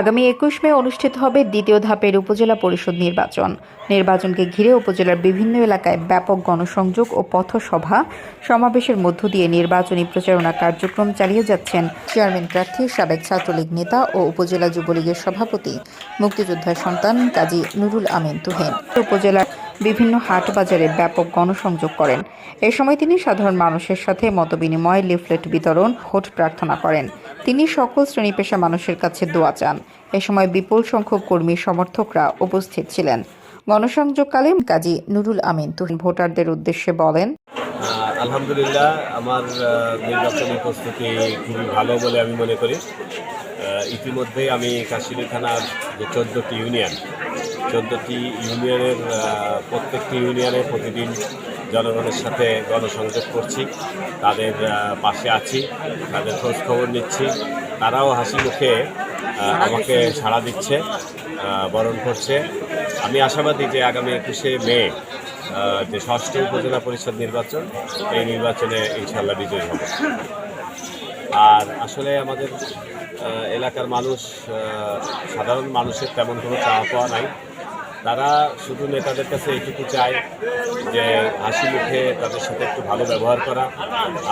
আগামী একুশ মে অনুষ্ঠিত হবে দ্বিতীয় ধাপের উপজেলা পরিষদ নির্বাচন। নির্বাচনকে ঘিরে উপজেলার বিভিন্ন এলাকায় ব্যাপক গণসংযোগ ও পথসভা সমাবেশের মধ্য দিয়ে নির্বাচনী প্রচারণা কার্যক্রম চালিয়ে যাচ্ছেন চেয়ারম্যান প্রার্থী, সাবেক ছাত্রলীগ নেতা ও উপজেলা যুবলীগের সভাপতি, মুক্তিযোদ্ধার সন্তান কাজী নুরুল আমিন তুহেন। উপজেলার বিভিন্ন হাট বাজারে ব্যাপক গণসংযোগ করেন। এ সময় তিনি সাধারণ মানুষের সাথে মতবিনিময় লিফলেট বিতরণ ভোট প্রার্থনা করেন। তিনি সকল শ্রেণি পেশা মানুষের কাছে দোয়া চান। এ সময় বিপুল সংখ্যক কর্মী সমর্থকরা উপস্থিত ছিলেন। গণসংযোগকালে কাজী নুরুল আমিন তুহিন ভোটারদের উদ্দেশ্যে বলেন আলহামদুলিল্লাহ আমার নির্বাচনী প্রস্তুতি খুবই ভালো বলে আমি মনে করি। আহ, ইতিমধ্যেই আমি কাশিনী থানার যে চোদ্দোটি ইউনিয়ন চোদ্দোটি ইউনিয়নের প্রত্যেকটি ইউনিয়নে প্রতিদিন জনগণের সাথে গণসংযোগ করছি। তাদের পাশে আছি, তাদের খোঁজ খবর নিচ্ছি। তারাও হাসি মুখে আমাকে সাড়া দিচ্ছে বরণ করছে। আমি আশাবাদী যে আগামী একুশে মে যে ষষ্ঠ উপজেলা পরিষদ নির্বাচন, এই নির্বাচনে ইনশাল্লাহ বিজয়ী হবে। আর আসলে আমাদের এলাকার মানুষ সাধারণ মানুষের তেমন কোনো চাওয়া পাওয়া নাই। তারা শুধু নেতাদের কাছে এইটুকু চায় যে হাসি মুখে তাদের সাথে একটু ভালো ব্যবহার করা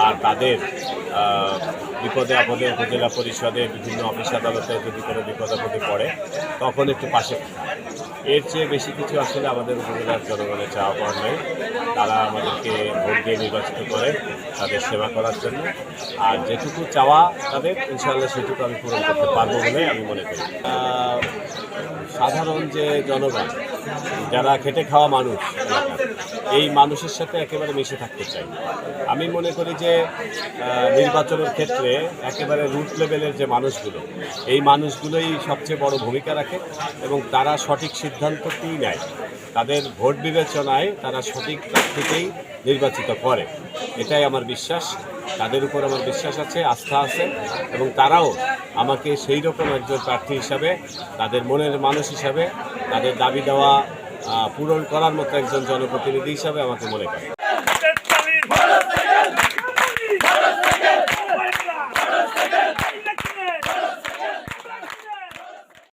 আর তাদের বিপদে আপদে, উপজেলা পরিষদে বিভিন্ন অফিস আদালতে যদি কোনো বিপদ আপদে পড়ে, তখন একটু পাশে। এর চেয়ে বেশি কিছু আসলে আমাদের উপজেলার জনগণের চাওয়া পাওয়ার নেই। তারা আমাদেরকে ভোট দিয়ে নির্বাচিত করে তাদের সেবা করার জন্য। আর যেটুকু চাওয়া তাদের, ইনশাআল্লাহ সেটুকু আমি পূরণ করতে পারব বলে আমি মনে করি। সাধারণ যে জনগণ যারা খেটে খাওয়া মানুষ এই মানুষের সাথে একেবারে মিশে থাকতে চাই। আমি মনে করি যে নির্বাচনের ক্ষেত্রে একেবারে রুট লেভেলের যে মানুষগুলো, এই মানুষগুলোই সবচেয়ে বড় ভূমিকা রাখে এবং তারা সঠিক সিদ্ধান্তটি নেয়। তাদের ভোট বিবেচনায় তারা সঠিক প্রার্থীকেই নির্বাচিত করে। এটাই আমার বিশ্বাস। তাদের উপর আমার বিশ্বাস আছে, আস্থা আছে এবং তারাও আমাকে সেই রকম একজন প্রার্থী হিসাবে, তাদের মনের মানুষ হিসাবে, তাদের দাবি দেওয়া পূরণ করার মতো একজন জনপ্রতিনিধি হিসাবে আমাকে মনে করে